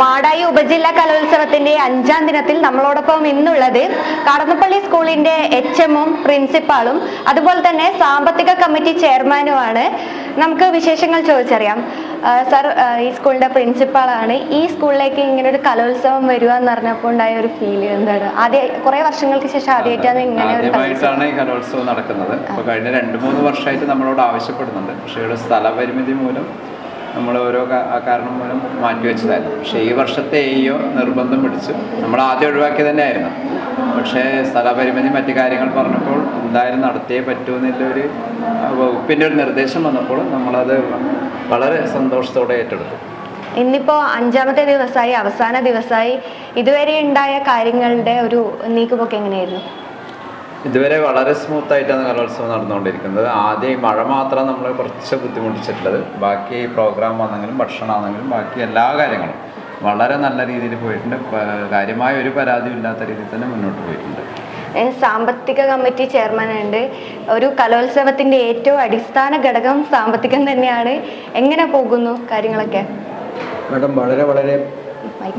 മാടായി ഉപജില്ലാ കലോത്സവത്തിന്റെ അഞ്ചാം ദിനത്തിൽ നമ്മളോടൊപ്പം ഇന്നുള്ളത് കടന്നപ്പള്ളി സ്കൂളിന്റെ എച്ച് എമ്മും പ്രിൻസിപ്പാളും അതുപോലെ തന്നെ സാമ്പത്തിക കമ്മിറ്റി ചെയർമാനുമാണ്. നമുക്ക് വിശേഷങ്ങൾ ചോദിച്ചറിയാം. സർ ഈ സ്കൂളിന്റെ പ്രിൻസിപ്പാളാണ്. ഈ സ്കൂളിലേക്ക് ഇങ്ങനെ ഒരു കലോത്സവം വരിക എന്ന് പറഞ്ഞപ്പോൾ ഉണ്ടായ ഒരു ഫീൽ എന്താണ്? ആദ്യ കുറെ വർഷങ്ങൾക്ക് ശേഷം ആദ്യമായിട്ടാണ് ഇങ്ങനെ ഒരു ആദ്യമായിട്ടാണ് ഈ കലോത്സവം. നടക്കുന്നത്. കഴിഞ്ഞ രണ്ട് മൂന്ന് വർഷമായിട്ട് നമ്മളോട് ആവശ്യപ്പെടുന്നുണ്ട്. പക്ഷേ സ്ഥലപരിമിതി മൂലം നമ്മൾ ഓരോ കാരണം മൂലം മാറ്റിവെച്ചതായിരുന്നു പക്ഷേ ഈ വർഷത്തെ എയ്യോ നിർബന്ധം പിടിച്ചു. നമ്മൾ ആദ്യം ഒഴിവാക്കി തന്നെയായിരുന്നു. പക്ഷേ സ്ഥലപരിമിതി മറ്റു കാര്യങ്ങൾ പറഞ്ഞപ്പോൾ എന്തായാലും നടത്തിയേ പറ്റൂ എന്നുള്ളൊരു ആ, വകുപ്പിന്റെ ഒരു നിർദ്ദേശം വന്നപ്പോൾ നമ്മളത് വളരെ സന്തോഷത്തോടെ ഏറ്റെടുത്തു. ഇന്നിപ്പോ അഞ്ചാമത്തെ ദിവസമായി അവസാന ദിവസമായി ഇതുവരെ ഉണ്ടായ കാര്യങ്ങളുടെ ഒരു നീക്കുപോക്ക് എങ്ങനെയായിരുന്നു? ഇതുവരെ വളരെ സ്മൂത്ത് ആയിട്ടാണ് കലോത്സവം നടന്നുകൊണ്ടിരിക്കുന്നത്. ആദ്യം ഈ മഴ മാത്രം നമ്മൾ കുറച്ച് ബുദ്ധിമുട്ടിച്ചിട്ടുള്ളത്. ബാക്കി പ്രോഗ്രാം ആണെങ്കിലും ഭക്ഷണമാണെങ്കിലും ബാക്കി എല്ലാ കാര്യങ്ങളും. വളരെ നല്ല രീതിയിൽ പോയിട്ടുണ്ട്. കാര്യമായ ഒരു പരാതിയും ഇല്ലാത്ത രീതിയിൽ തന്നെ മുന്നോട്ട് പോയിട്ടുണ്ട്. സാമ്പത്തിക കമ്മിറ്റി ചെയർമാൻ ഉണ്ട് ഒരു കലോത്സവത്തിന്റെ ഏറ്റവും അടിസ്ഥാന ഘടകം സാമ്പത്തികം തന്നെയാണ്. എങ്ങനെ പോകുന്നു കാര്യങ്ങളൊക്കെ? മാഡം വളരെ വളരെ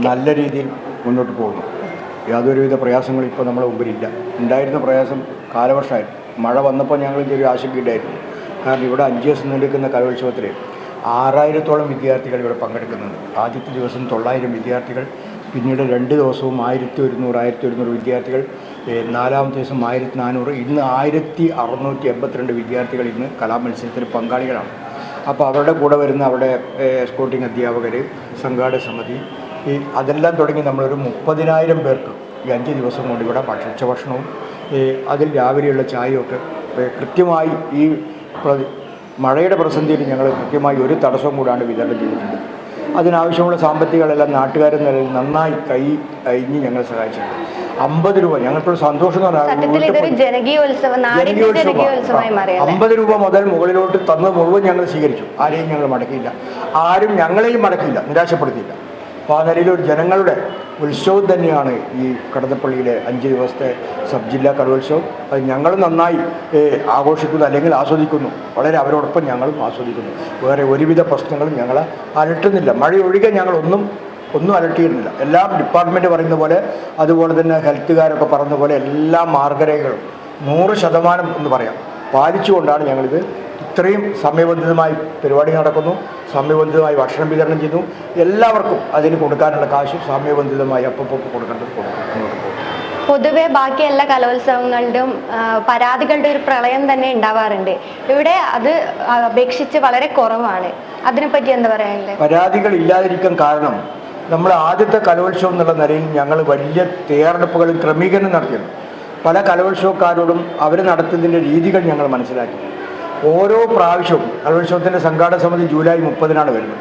നല്ല രീതിയിൽ മുന്നോട്ട് പോകുന്നു. യാതൊരുവിധ പ്രയാസങ്ങളും ഇപ്പോൾ നമ്മളെ മുമ്പിലില്ല ഉണ്ടായിരുന്ന പ്രയാസം കാലവർഷമായിരുന്നു. മഴ വന്നപ്പോൾ ഞങ്ങൾക്ക് ഒരു ആശങ്കയുണ്ടായിരുന്നു കാരണം ഇവിടെ അഞ്ച് ദിവസം നീണ്ടുനിൽക്കുന്ന കലോത്സവത്തിൽ ആറായിരത്തോളം വിദ്യാർത്ഥികൾ ഇവിടെ പങ്കെടുക്കുന്നുണ്ട്. ആദ്യത്തെ ദിവസം തൊള്ളായിരം വിദ്യാർത്ഥികൾ പിന്നീട് രണ്ട് ദിവസവും ആയിരത്തി ഒരുന്നൂറ് ആയിരത്തി ഒരുന്നൂറ് വിദ്യാർത്ഥികൾ നാലാമത്തെ ദിവസം ആയിരത്തി നാനൂറ് ഇന്ന് ആയിരത്തി അറുന്നൂറ്റി എൺപത്തിരണ്ട് വിദ്യാർത്ഥികൾ ഇന്ന് കലാമത്സരത്തിൽ പങ്കാളികളാണ്. അപ്പോൾ അവരുടെ കൂടെ വരുന്ന അവിടെ സ്കോട്ടിംഗ് അധ്യാപകർ സംഘാടക സമിതി ഈ അതെല്ലാം തുടങ്ങി നമ്മളൊരു മുപ്പതിനായിരം പേർക്ക് ഈ അഞ്ച് ദിവസം കൊണ്ട് ഇവിടെ ഭക്ഷിച്ച ഭക്ഷണവും ഈ അതിൽ രാവിലെയുള്ള ചായയൊക്കെ കൃത്യമായി ഈ മഴയുടെ പ്രതിസന്ധിയിൽ ഞങ്ങൾ കൃത്യമായി ഒരു തടസ്സവും കൂടാണ്ട് വിതരണം ചെയ്തിട്ടുണ്ട്. അതിനാവശ്യമുള്ള സാമ്പത്തികങ്ങളെല്ലാം നാട്ടുകാരെന്ന നിലയിൽ നന്നായി കൈ അഴിഞ്ഞ് ഞങ്ങൾ സഹായിച്ചിട്ടുണ്ട്. അമ്പത് രൂപ ഞങ്ങൾക്കൊരു സന്തോഷം അമ്പത് രൂപ മുതൽ മുകളിലോട്ട് തന്നത് മുഴുവൻ ഞങ്ങൾ സ്വീകരിച്ചു. ആരെയും ഞങ്ങൾ മടക്കിയില്ല. ആരും ഞങ്ങളെയും മടക്കിയില്ല. നിരാശപ്പെടുത്തിയില്ല. ഒരു ജനങ്ങളുടെ ഉത്സവം തന്നെയാണ് ഈ കടന്നപ്പള്ളിയിലെ അഞ്ച് ദിവസത്തെ സബ് ജില്ലാ കലോത്സവം. അത് ഞങ്ങൾ നന്നായി ആഘോഷിക്കുന്നു അല്ലെങ്കിൽ ആസ്വദിക്കുന്നു. വളരെ അവരോടൊപ്പം ഞങ്ങളും ആസ്വദിക്കുന്നു. വേറെ ഒരുവിധ പ്രശ്നങ്ങളും ഞങ്ങൾ അലട്ടുന്നില്ല. മഴ ഒഴികെ ഞങ്ങളൊന്നും ഒന്നും അലട്ടിയിരുന്നില്ല. എല്ലാം ഡിപ്പാർട്ട്മെന്റ് പറയുന്ന പോലെ അതുപോലെ തന്നെ ഹെൽത്തുകാരൊക്കെ പറഞ്ഞ പോലെ എല്ലാ മാർഗരേഖകളും നൂറ് ശതമാനം എന്ന് പറയാം. പാലിച്ചുകൊണ്ടാണ് ഞങ്ങളിത് ഇത്രയും സമയബന്ധിതമായി പരിപാടി നടക്കുന്നു സമയബന്ധിതമായി ഭക്ഷണം വിതരണം ചെയ്യുന്നു എല്ലാവർക്കും അതിന് കൊടുക്കാനുള്ള കാശ് സമയബന്ധിതമായി അപ്പം കൊടുക്കേണ്ടത് കൊടുക്കും മുന്നോട്ട് പോകും പൊതുവെ ബാക്കി എല്ലാ കലോത്സവങ്ങളുടെയും പരാതികളുടെ ഒരു പ്രളയം തന്നെ ഉണ്ടാവാറുണ്ട്. ഇവിടെ അത് അപേക്ഷിച്ച് വളരെ കുറവാണ്. അതിനെപ്പറ്റി എന്താ പറയാനുള്ളത്? പരാതികൾ ഇല്ലാതിരിക്കാൻ കാരണം നമ്മൾ ആദ്യത്തെ കലോത്സവം എന്നുള്ള നിലയിൽ ഞങ്ങൾ വലിയ തയ്യാറെടുപ്പുകളും ക്രമീകരണം നടത്തിയിരുന്നു പല കലോത്സവക്കാരോടും അവർ നടത്തുന്നതിന്റെ രീതികൾ ഞങ്ങൾ മനസ്സിലാക്കി. ഓരോ പ്രാവശ്യവും കലോത്സവത്തിന്റെ സംഘാടക സമിതി ജൂലൈ മുപ്പതിനാണ് വരുന്നത്.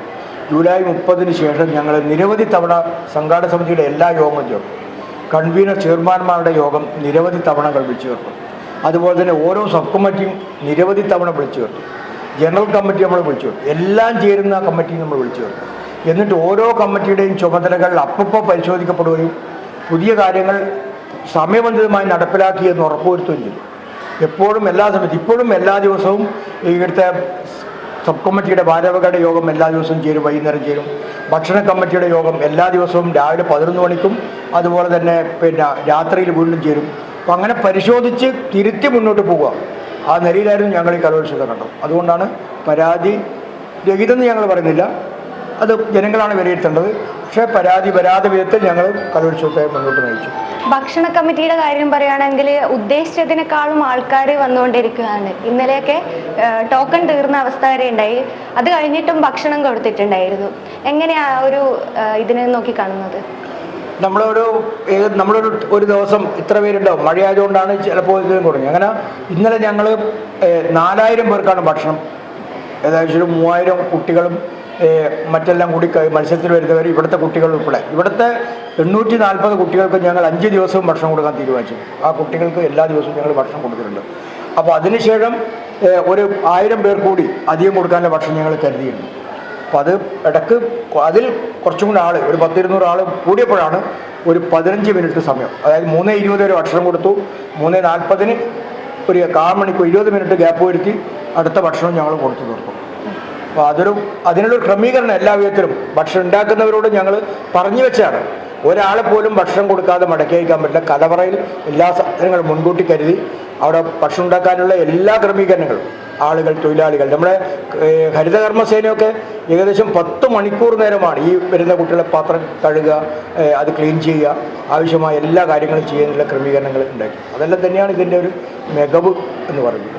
ജൂലൈ മുപ്പതിന് ശേഷം ഞങ്ങൾ നിരവധി തവണ സംഘാടക സമിതിയുടെ എല്ലാ യോഗങ്ങളും ചേർക്കും. കൺവീനർ ചെയർമാൻമാരുടെ യോഗം നിരവധി തവണകൾ വിളിച്ചു ചേർക്കും. അതുപോലെ തന്നെ ഓരോ സബ് കമ്മിറ്റിയും നിരവധി തവണ വിളിച്ചു ചേർക്കും. ജനറൽ കമ്മിറ്റി നമ്മൾ വിളിച്ചു ചേർക്കും. എല്ലാം ചേരുന്ന കമ്മിറ്റി നമ്മൾ വിളിച്ചു ചേർക്കും. എന്നിട്ട് ഓരോ കമ്മിറ്റിയുടെയും ചുമതലകൾ അപ്പപ്പോൾ പരിശോധിക്കപ്പെടുകയും പുതിയ കാര്യങ്ങൾ സമയബന്ധിതമായി നടപ്പിലാക്കിയെന്ന് ഉറപ്പുവരുത്തുകയും ചെയ്തു. എപ്പോഴും എല്ലാ സമയത്തും ഇപ്പോഴും എല്ലാ ദിവസവും ഇവിടുത്തെ സബ് കമ്മിറ്റിയുടെ ബാലവകയുടെ യോഗം എല്ലാ ദിവസവും ചേരും വൈകുന്നേരം ചേരും. ഭക്ഷണ കമ്മിറ്റിയുടെ യോഗം എല്ലാ ദിവസവും രാവിലെ പതിനൊന്ന് മണിക്കും അതുപോലെ തന്നെ പിന്നെ രാത്രിയിൽ വീണ്ടും ചേരും. അപ്പം അങ്ങനെ പരിശോധിച്ച് തിരുത്തി മുന്നോട്ട് പോവുക. ആ നിലയിലായിരുന്നു ഞങ്ങൾ ഈ കലോത്സവത്തെ കണ്ടത് അതുകൊണ്ടാണ് പരാതി രഹിതമെന്ന് ഞങ്ങൾ പറയുന്നില്ല. അത് ജനങ്ങളാണ് വിലയിരുത്തേണ്ടത്. പക്ഷേ പരാതി വരാതെ വിധത്തിൽ ഞങ്ങൾ കലോത്സവത്തെ മുന്നോട്ട് നയിച്ചു. ഭക്ഷണ കമ്മിറ്റിയുടെ കാര്യം പറയുകയാണെങ്കിൽ ഉദ്ദേശിച്ചതിനേക്കാളും ആൾക്കാർ വന്നുകൊണ്ടിരിക്കുകയാണ്. ഇന്നലെയൊക്കെ ടോക്കൺ തീർന്ന അവസ്ഥ വരെ ഉണ്ടായി. അത് കഴിഞ്ഞിട്ടും ഭക്ഷണം കൊടുത്തിട്ടുണ്ടായിരുന്നു. എങ്ങനെയാ ഒരു ഇതിനെ നോക്കി കാണുന്നത്? നമ്മളൊരു നമ്മളൊരു ഒരു ദിവസം ഇത്ര പേരുണ്ടാവും. മഴയായതുകൊണ്ടാണ് ചിലപ്പോൾ ഇതിനും കുറഞ്ഞു അങ്ങനെ ഇന്നലെ ഞങ്ങൾ നാലായിരം പേർക്കാണ് ഭക്ഷണം. ഏകദേശം ഒരു മൂവായിരം കുട്ടികളും മറ്റെല്ലാം കൂടി മത്സരത്തിൽ വരുന്നവർ ഇവിടുത്തെ കുട്ടികൾ ഉൾപ്പെടെ. ഇവിടുത്തെ എണ്ണൂറ്റി നാൽപ്പത് കുട്ടികൾക്ക് ഞങ്ങൾ അഞ്ച് ദിവസവും ഭക്ഷണം കൊടുക്കാൻ തീരുമാനിച്ചു. ആ കുട്ടികൾക്ക് എല്ലാ ദിവസവും ഞങ്ങൾ ഭക്ഷണം കൊടുത്തിട്ടുണ്ട്. അപ്പോൾ അതിനുശേഷം ഒരു ആയിരം പേർ കൂടി അധികം കൊടുക്കാനുള്ള ഭക്ഷണം ഞങ്ങൾ കരുതിയിരുന്നു. അപ്പോൾ അത് ഇടയ്ക്ക് അതിൽ കുറച്ചും കൂടെ ആൾ ഒരു പത്തിരുന്നൂറ് ആൾ കൂടിയപ്പോഴാണ് ഒരു പതിനഞ്ച് മിനിറ്റ് സമയം. അതായത് മൂന്ന് ഇരുപത് വരെ ഭക്ഷണം കൊടുത്തു. മൂന്ന് നാൽപ്പതിന് ഒരു കാൽ മണിക്കൂർ ഇരുപത് മിനിറ്റ് ഗ്യാപ്പ് വരുത്തി അടുത്ത ഭക്ഷണം ഞങ്ങൾ കൊടുത്തു തീർത്തു. അപ്പോൾ അതൊരു അതിനുള്ള ക്രമീകരണം എല്ലാ വിധത്തിലും ഭക്ഷണം ഉണ്ടാക്കുന്നവരോട് ഞങ്ങൾ പറഞ്ഞു വെച്ചാണ്. ഒരാളെ പോലും ഭക്ഷണം കൊടുക്കാതെ മടക്കി അയക്കാൻ പറ്റില്ല കലവറയിൽ എല്ലാ സാധനങ്ങളും മുൻകൂട്ടി കരുതി അവിടെ ഭക്ഷണം ഉണ്ടാക്കാനുള്ള എല്ലാ ക്രമീകരണങ്ങളും ആളുകൾ തൊഴിലാളികൾ. നമ്മുടെ ഹരിതകർമ്മസേനയൊക്കെ ഏകദേശം പത്ത് മണിക്കൂർ നേരമാണ് ഈ വരുന്ന കുട്ടികളെ പാത്രം കഴുകുക അത് ക്ലീൻ ചെയ്യുക ആവശ്യമായ എല്ലാ കാര്യങ്ങളും ചെയ്യാനുള്ള ക്രമീകരണങ്ങൾ ഉണ്ടാക്കി. അതെല്ലാം തന്നെയാണ് ഇതിന്റെ ഒരു മികവ് എന്ന് പറയുന്നത്.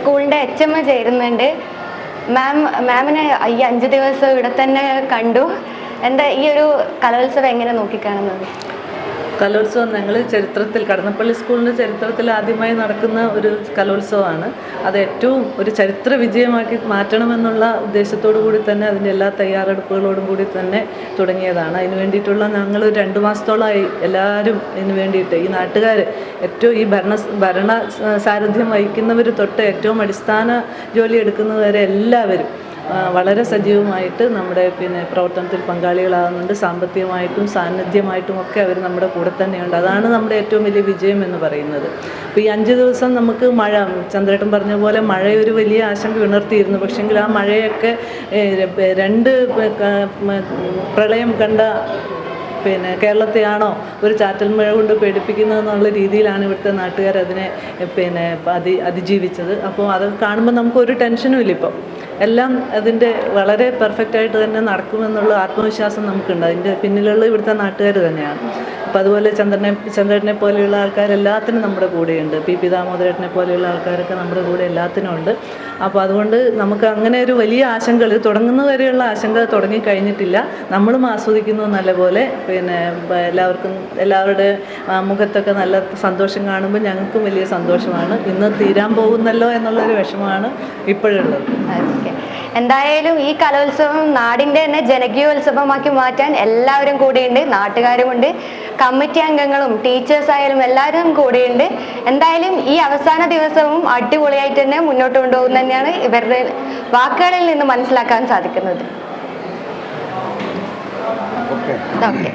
സ്കൂളിന്റെ എച്ച് എം എ ചേരുന്നുണ്ട്. മാം മാമിനെ ഈ അഞ്ച് ദിവസം ഇവിടെ തന്നെ കണ്ടു. എന്താ ഈ ഒരു കലോത്സവം എങ്ങനെ നോക്കിക്കാണുന്നത്? കലോത്സവം ഞങ്ങൾ ചരിത്രത്തിൽ കടന്നപ്പള്ളി സ്കൂളിന്റെ ചരിത്രത്തിൽ ആദ്യമായി നടക്കുന്ന ഒരു കലോത്സവമാണ്. അത് ഏറ്റവും ഒരു ചരിത്ര വിജയമാക്കി മാറ്റണമെന്നുള്ള ഉദ്ദേശത്തോടു കൂടി തന്നെ അതിന്റെ എല്ലാ തയ്യാറെടുപ്പുകളോടും കൂടി തന്നെ തുടങ്ങിയതാണ്. അതിന് വേണ്ടിയിട്ടുള്ള ഞങ്ങൾ രണ്ട് മാസത്തോളമായി എല്ലാവരും ഇതിന് വേണ്ടിയിട്ട് ഈ നാട്ടുകാർ ഏറ്റവും ഈ ഭരണ ഭരണ സാരഥ്യം വഹിക്കുന്നവർ തൊട്ട് ഏറ്റവും അടിസ്ഥാന ജോലി എടുക്കുന്നവരെ എല്ലാവരും വളരെ സജീവമായിട്ട് നമ്മുടെ പിന്നെ പ്രവർത്തനത്തിൽ പങ്കാളികളാകുന്നുണ്ട്. സാമ്പത്തികമായിട്ടും സാന്നിധ്യമായിട്ടും ഒക്കെ അവർ നമ്മുടെ കൂടെ തന്നെയുണ്ട്. അതാണ് നമ്മുടെ ഏറ്റവും വലിയ വിജയം എന്ന് പറയുന്നത്. അപ്പോൾ ഈ അഞ്ച് ദിവസം നമുക്ക് മഴ ചന്ദ്രേട്ടൻ പറഞ്ഞ പോലെ മഴയൊരു ഒരു വലിയ ആശങ്ക ഉണർത്തിയിരുന്നു. പക്ഷെങ്കിൽ ആ മഴയൊക്കെ രണ്ട് പ്രളയം കണ്ട പിന്നെ കേരളത്തെയാണോ ഒരു ചാറ്റൽ മഴ കൊണ്ട് പേടിപ്പിക്കുന്നത് എന്നുള്ള രീതിയിലാണ് ഇവിടുത്തെ നാട്ടുകാർ അതിനെ പിന്നെ അതി അതിജീവിച്ചത്. അപ്പോൾ അത് കാണുമ്പോൾ നമുക്കൊരു ടെൻഷനും ഇല്ല ഇപ്പം. എല്ലാം അതിന്റെ വളരെ പെർഫെക്റ്റ് ആയിട്ട് തന്നെ നടക്കുമെന്നുള്ള ആത്മവിശ്വാസം നമുക്കുണ്ട്. അതിന്റെ പിന്നിലുള്ള ഇവിടുത്തെ നാട്ടുകാർ തന്നെയാണ്. അപ്പം അതുപോലെ ചന്ദ്രനെ ചന്ദ്രനെ പോലെയുള്ള ആൾക്കാർ എല്ലാത്തിനും നമ്മുടെ കൂടെയുണ്ട്. പി. പി. ദാമോദരേട്ടനെ പോലെയുള്ള ആൾക്കാരൊക്കെ നമ്മുടെ കൂടെ എല്ലാത്തിനും ഉണ്ട് അപ്പോൾ അതുകൊണ്ട് നമുക്ക് അങ്ങനെ ഒരു വലിയ ആശങ്കകൾ തുടങ്ങുന്നവരെയുള്ള ആശങ്ക തുടങ്ങി കഴിഞ്ഞിട്ടില്ല നമ്മളും ആസ്വദിക്കുന്നു നല്ലപോലെ. പിന്നെ എല്ലാവർക്കും എല്ലാവരുടെ മുഖത്തൊക്കെ നല്ല സന്തോഷം കാണുമ്പോൾ ഞങ്ങൾക്കും വലിയ സന്തോഷമാണ്. ഇന്ന് തീരാൻ പോകുന്നല്ലോ എന്നുള്ളൊരു വിഷമമാണ് ഇപ്പോഴുള്ളത്. ഓക്കെ. എന്തായാലും ഈ കലോത്സവം നാടിന്റെ തന്നെ ജനകീയോത്സവമാക്കി മാറ്റാൻ എല്ലാവരും കൂടിയുണ്ട് നാട്ടുകാരുമുണ്ട് കമ്മിറ്റി അംഗങ്ങളും ടീച്ചേഴ്സ് ആയാലും എല്ലാവരും കൂടിയുണ്ട്. എന്തായാലും ഈ അവസാന ദിവസവും അടിപൊളിയായിട്ട് തന്നെ മുന്നോട്ട് കൊണ്ടുപോകുന്ന തന്നെയാണ് ഇവരുടെ വാക്കുകളിൽ നിന്ന് മനസ്സിലാക്കാൻ സാധിക്കുന്നത്. ഓക്കെ